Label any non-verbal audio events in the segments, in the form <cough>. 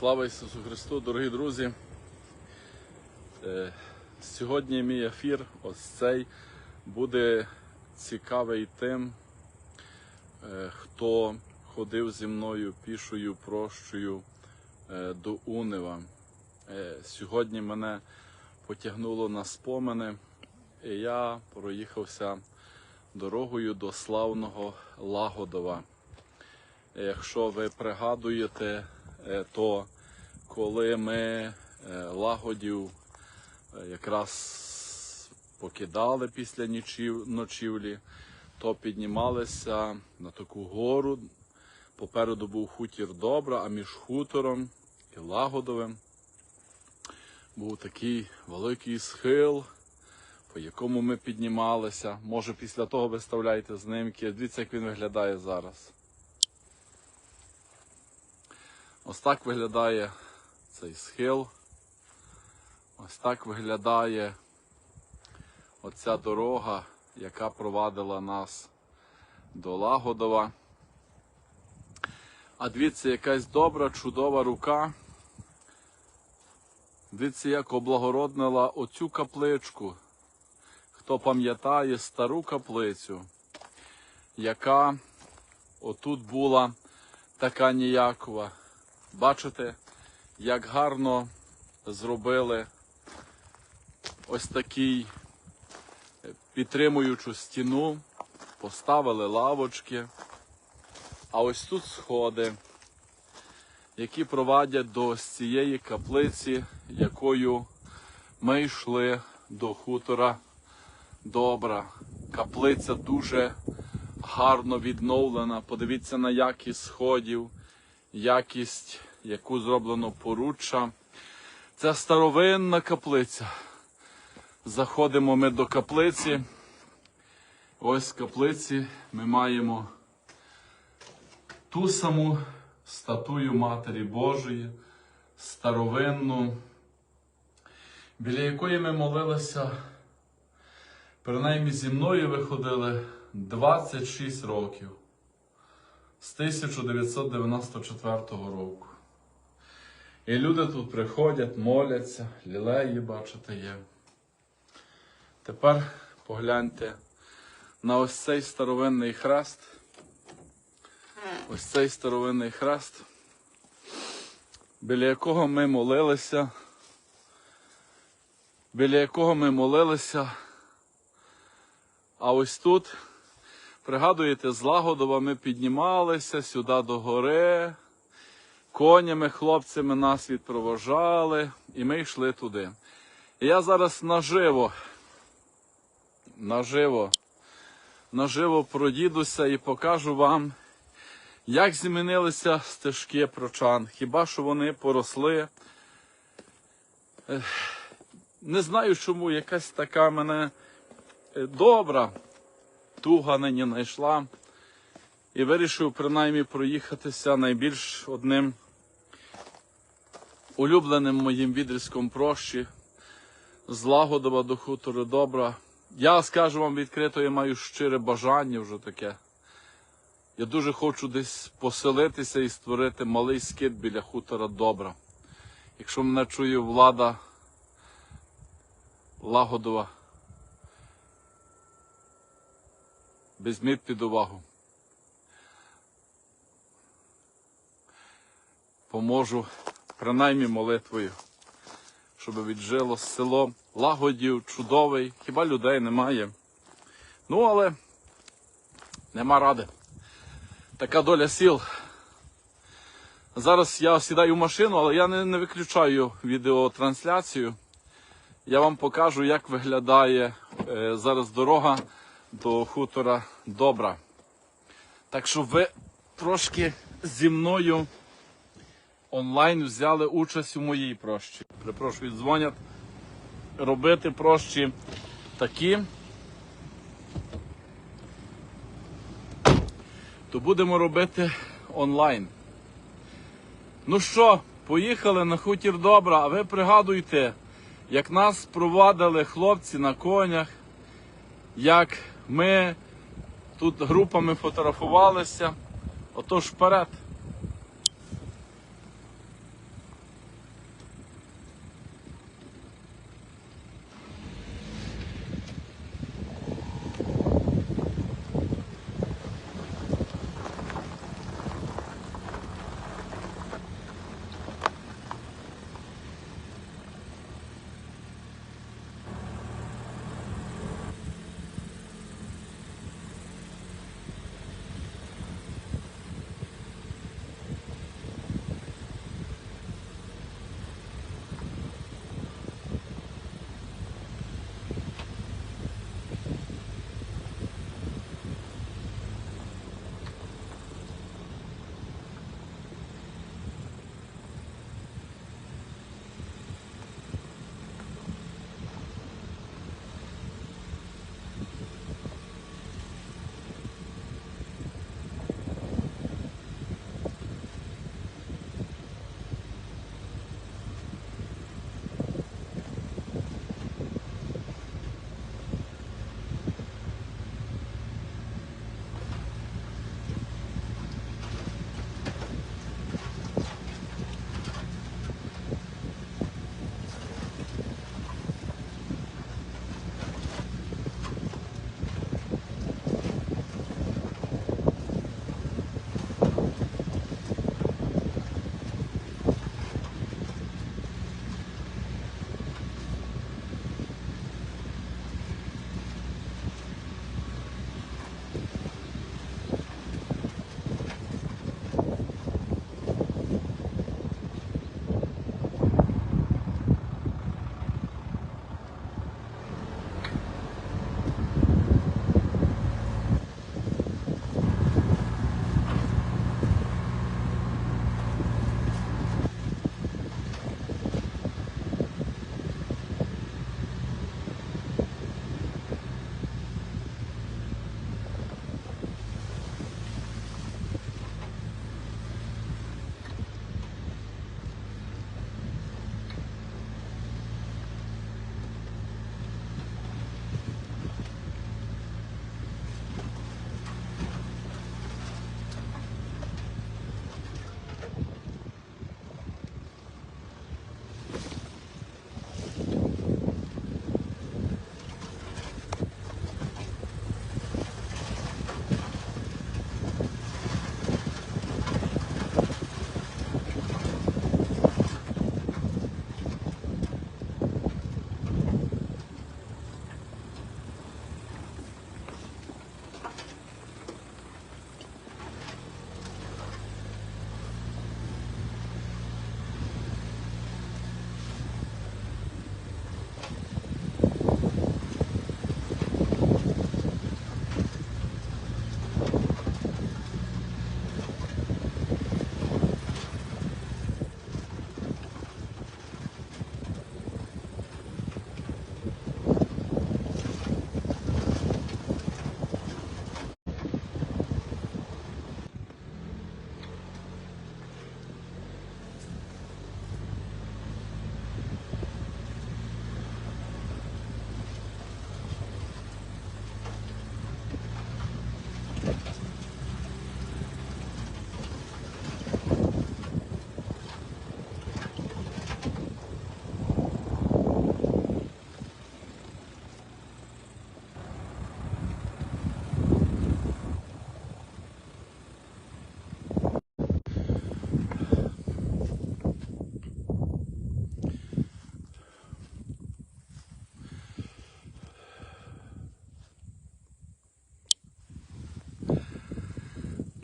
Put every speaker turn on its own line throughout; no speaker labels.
Слава Ісусу Христу, дорогі друзі. Е, Сьогодні мій ефір, ось цей, буде цікавий тим, е, хто ходив зі мною пішою прощою е, до Унива. Е, Сьогодні мене потягнуло на спомини, і я проїхався дорогою до славного Лагодова. Якщо ви пригадуєте, то коли ми е, лагодів е, якраз покидали після ночівлі, то піднімалися на таку гору. Попереду був хутір добра, а між хутором і лагодовим був такий великий схил, по якому ми піднімалися. Може, після того виставляйте знимки. Дивіться, як він виглядає зараз. Ось так виглядає цей схил. Ось так виглядає оця дорога, яка провадила нас до Лагодова. А дивіться, якась добра, чудова рука. Дивіться, як облагороднила оцю капличку. Хто пам'ятає стару каплицю, яка отут була така ніякова. Бачите, як гарно зробили ось такий е, підтримуючу стіну, поставили лавочки, а ось тут сходи, які провадять до цієї каплиці, якою ми йшли до хутора добра. Каплиця дуже гарно відновлена. Подивіться на якість сходів якість, яку зроблено поруччя. Це старовинна каплиця. Заходимо ми до каплиці. Ось в каплиці ми маємо ту саму статую Матері Божої, старовинну, біля якої ми молилися, принаймні зі мною виходили 26 років з 1994 року. І люди тут приходять, моляться, лілеї, бачите, є. Тепер погляньте на ось цей старовинний хрест. Ось цей старовинний хрест, біля якого ми молилися, біля якого ми молилися. А ось тут Пригадуєте, з Лагодова ми піднімалися сюди до гори, конями, хлопцями нас відпроважали, і ми йшли туди. І я зараз наживо, наживо, наживо продідуся і покажу вам, як змінилися стежки прочан. Хіба що вони поросли. Не знаю чому, якась така мене е, добра туга нині знайшла. І вирішив принаймні проїхатися найбільш одним улюбленим моїм відрізком прощі з Лагодова до хутору добра. Я скажу вам відкрито, я маю щире бажання вже таке. Я дуже хочу десь поселитися і створити малий скит біля хутора добра. Якщо мене чує влада Лагодова. Візьміть під увагу. Поможу принаймні молитвою, щоб віджило село лагодів, чудовий, хіба людей немає. Ну, але нема ради. Така доля сіл. Зараз я сідаю в машину, але я не, не виключаю відеотрансляцію. Я вам покажу, як виглядає е, зараз дорога до хутора добра. Так що ви трошки зі мною онлайн взяли участь у моїй прощі. Припрошую, дзвонять робити прощі такі. То будемо робити онлайн. Ну що, поїхали на хутір добра, а ви пригадуйте, як нас провадили хлопці на конях, як ми тут групами фотографувалися. Отож вперед.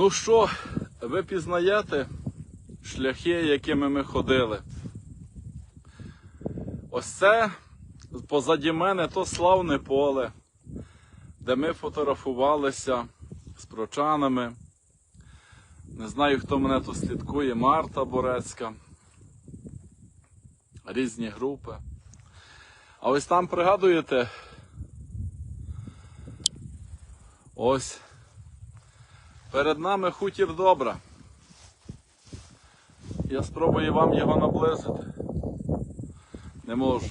Ну що, ви пізнаєте шляхи, якими ми ходили? Ось це позаді мене то славне поле, де ми фотографувалися з прочанами. Не знаю, хто мене тут слідкує, Марта Борецька, різні групи. А ось там пригадуєте, ось перед нами хутір добра. Я спробую вам його наблизити. Не можу.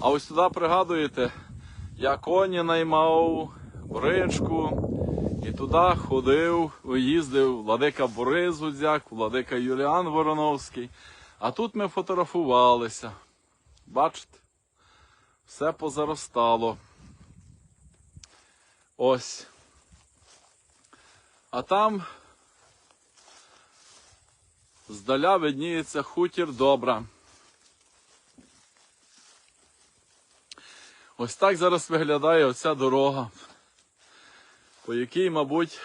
А ось туди пригадуєте, я коні наймав, бричку, і туди ходив, їздив владика Борис Гудзяк, владика Юліан Вороновський. А тут ми фотографувалися. Бачите? Все позаростало. Ось. А там здаля видніється хутір добра. Ось так зараз виглядає оця дорога, по якій, мабуть,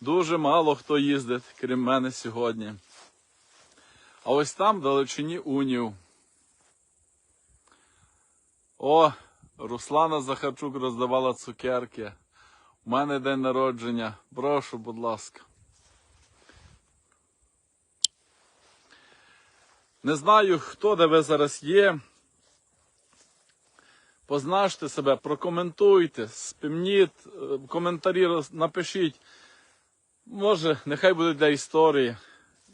дуже мало хто їздить, крім мене сьогодні. А ось там далечині унів. О, Руслана Захарчук роздавала цукерки. У мене день народження. Прошу, будь ласка. Не знаю, хто де ви зараз є. Позначте себе, прокоментуйте, спимніть, е, коментарі напишіть. Може, нехай буде для історії.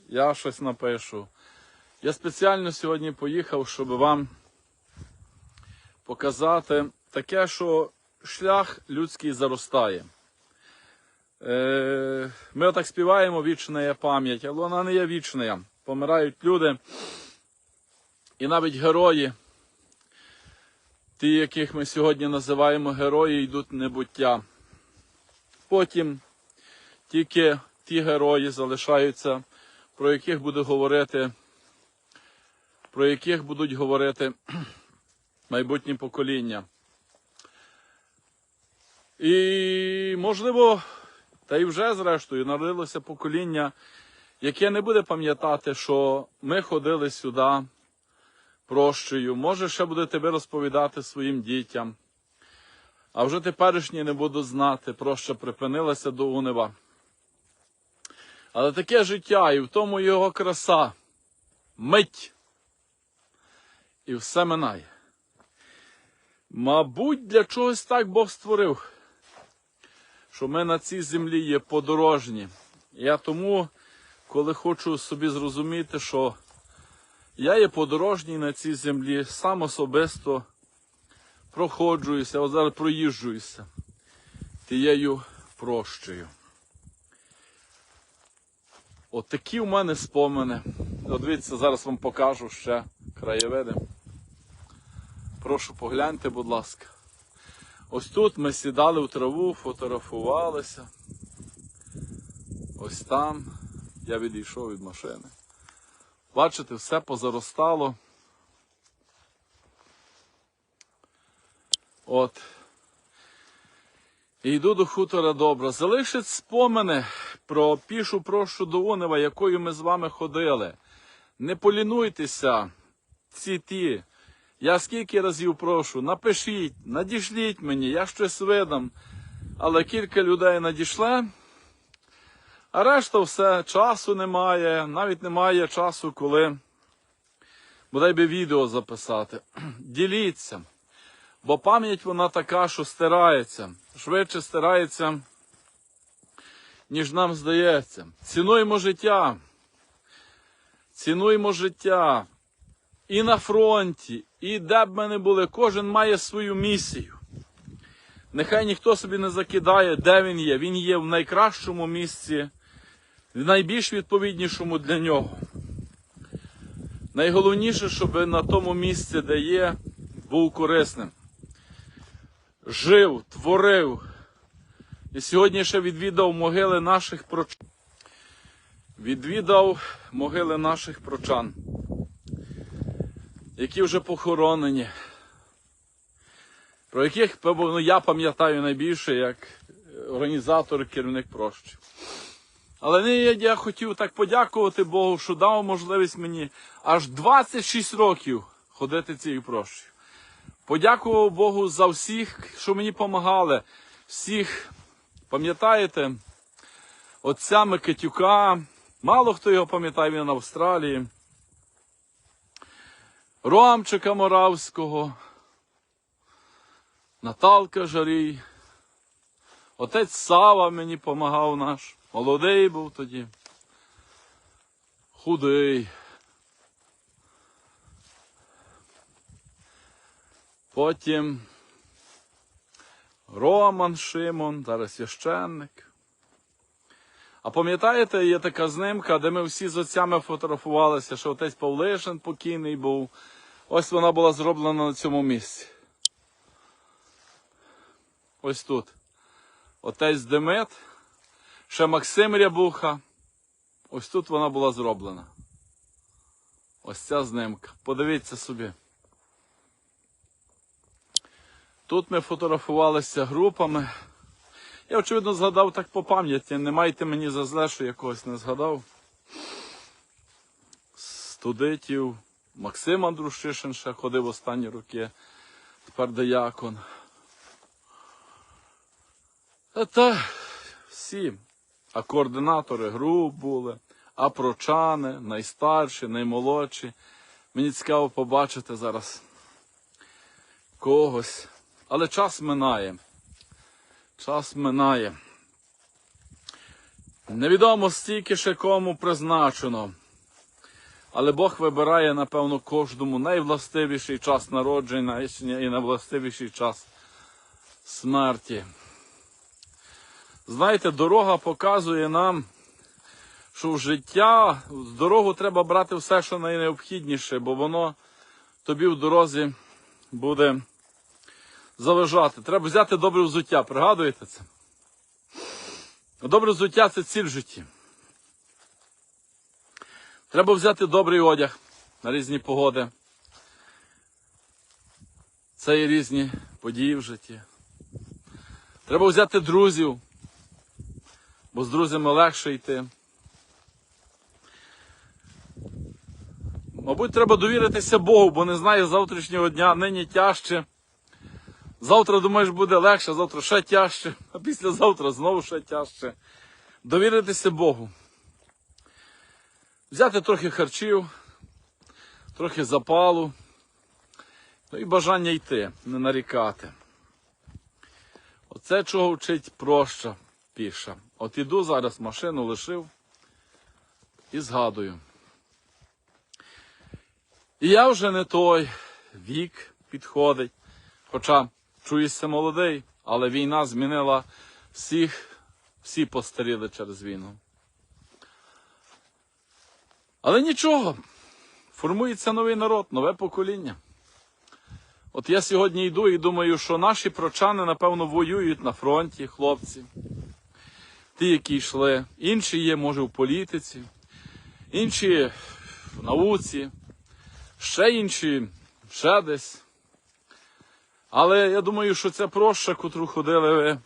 Я щось напишу. Я спеціально сьогодні поїхав, щоб вам показати таке, що шлях людський заростає. Е, Ми отак співаємо вічна є пам'ять, але вона не є вічна. Помирають люди. І навіть герої, ті, яких ми сьогодні називаємо герої, йдуть в небуття. Потім тільки ті герої залишаються, про яких буде говорити, про яких будуть говорити <clears throat> майбутні покоління. І, можливо, та й вже зрештою народилося покоління, яке не буде пам'ятати, що ми ходили сюди прощою. Може, ще будете ви розповідати своїм дітям. А вже теперішні не будуть знати, проща припинилася до унива. Але таке життя, і в тому його краса, мить. І все минає. Мабуть, для чогось так Бог створив, що ми на цій землі є подорожні. Я тому, коли хочу собі зрозуміти, що я є подорожній на цій землі, сам особисто проходжуюся, от зараз проїжджуюся тією прощею. От такі в мене спомини. От дивіться, зараз вам покажу ще краєвиди. Прошу погляньте, будь ласка. Ось тут ми сідали в траву, фотографувалися. Ось там я відійшов від машини. Бачите, все позаростало. От. І йду до хутора добра. Залишить спомини про пішу прошу до Унева, якою ми з вами ходили. Не полінуйтеся, ці ті. Я скільки разів прошу, напишіть, надішліть мені, я щось видам. Але кілька людей надійшли, а решта все, часу немає, навіть немає часу, коли бодай би відео записати. <clears throat> Діліться. Бо пам'ять вона така, що стирається, швидше стирається, ніж нам здається. Цінуємо життя. Цінуємо життя. І на фронті, і де б ми не були, кожен має свою місію. Нехай ніхто собі не закидає, де він є. Він є в найкращому місці, в найбільш відповіднішому для нього. Найголовніше, щоб на тому місці, де є, був корисним. Жив, творив. І сьогодні ще відвідав могили наших прочан. Відвідав могили наших прочан, які вже похоронені, про яких певно, я пам'ятаю найбільше, як організатор, і керівник прощів. Але не я хотів так подякувати Богу, що дав можливість мені аж 26 років ходити цією прощою. Подякував Богу за всіх, що мені допомагали. Всіх, пам'ятаєте, отця Микитюка, мало хто його пам'ятає, він в Австралії. Ромчика Моравського, Наталка Жарій, отець Сава мені допомагав наш. Молодий був тоді. Худий. Потім Роман Шимон, зараз священник. А пам'ятаєте, є така знимка, де ми всі з отцями фотографувалися, що отець Павлишин покійний був. Ось вона була зроблена на цьому місці. Ось тут. Отець Демет, ще Максим Рябуха. Ось тут вона була зроблена. Ось ця знимка. Подивіться собі. Тут ми фотографувалися групами. Я, очевидно, згадав так по пам'яті. Не майте мені за зле, що я когось не згадав. Студитів. Максим Андрушишин ще ходив останні роки. Тепер диякон. Та, та всі. А координатори груп були, а прочани, найстарші, наймолодші. Мені цікаво побачити зараз когось. Але час минає. Час минає. Невідомо стільки ще кому призначено. Але Бог вибирає, напевно, кожному найвластивіший час народження і найвластивіший час смерті. Знаєте, дорога показує нам, що в життя в дорогу треба брати все, що найнеобхідніше, бо воно тобі в дорозі буде заважати. Треба взяти добре взуття. Пригадуєте це? Добре взуття це ціль в житті. Треба взяти добрий одяг на різні погоди. Це і різні події в житті. Треба взяти друзів, бо з друзями легше йти. Мабуть, треба довіритися Богу, бо не знає завтрашнього дня, нині тяжче. Завтра, думаєш, буде легше, завтра ще тяжче, а післязавтра знову ще тяжче. Довіритися Богу. Взяти трохи харчів, трохи запалу, ну і бажання йти, не нарікати. Оце чого вчить проща піша. От іду зараз машину лишив і згадую. І я вже не той вік підходить, хоча чуєшся молодий, але війна змінила всіх, всі постаріли через війну. Але нічого, формується новий народ, нове покоління. От я сьогодні йду і думаю, що наші прочани, напевно, воюють на фронті, хлопці. Ті, які йшли. Інші є, може, в політиці, інші в науці, ще інші, ще десь. Але я думаю, що ця проща, котру ходили ви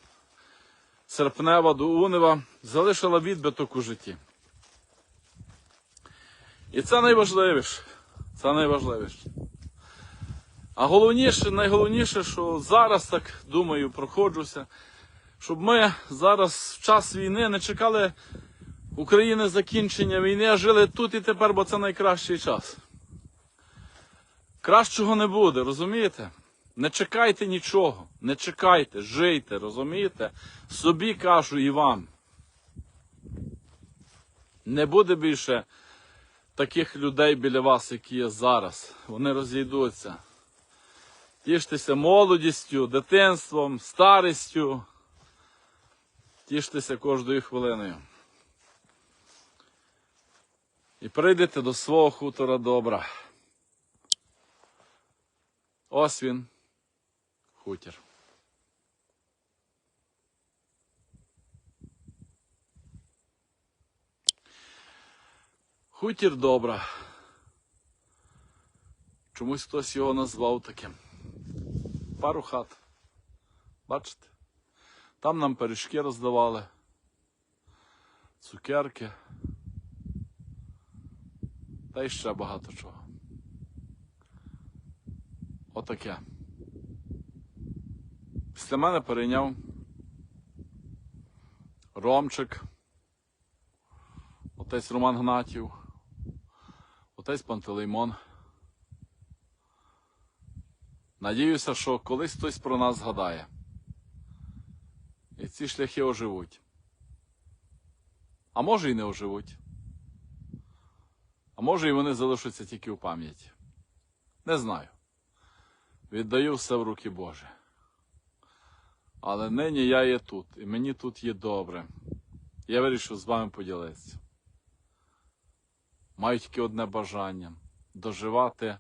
серпнева до Унева, залишила відбиток у житті. І це найважливіше. Це найважливіше. А головніше, найголовніше, що зараз так думаю, проходжуся, щоб ми зараз в час війни не чекали України закінчення війни, а жили тут і тепер, бо це найкращий час. Кращого не буде, розумієте? Не чекайте нічого, не чекайте, жийте, розумієте? Собі кажу і вам. Не буде більше таких людей біля вас, які є зараз. Вони розійдуться. Тіштеся молодістю, дитинством, старістю. Тіштеся кожною хвилиною. І прийдете до свого хутора добра. Ось він, хутір. Хутір добра. Чомусь хтось його назвав таким. Пару хат. Бачите? Там нам пиріжки роздавали, цукерки. Та й ще багато чого. Отаке. Після мене перейняв Ромчик, отець Роман Гнатів, отець Пантелеймон. Надіюся, що колись хтось про нас згадає. І ці шляхи оживуть. А може і не оживуть. А може і вони залишаться тільки у пам'яті. Не знаю. Віддаю все в руки Божі. Але нині я є тут, і мені тут є добре. Я вирішив з вами поділитися. Маю тільки одне бажання доживати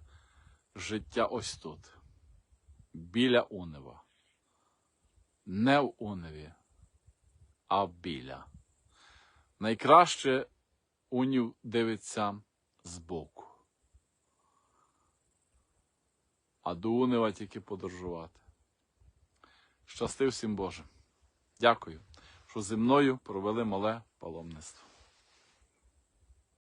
життя ось тут, біля Унева. Не в Уневі, а біля. Найкраще Унів дивиться збоку. А до Унева тільки подорожувати. Щасти всім Боже. Дякую, що зі мною провели мале паломництво.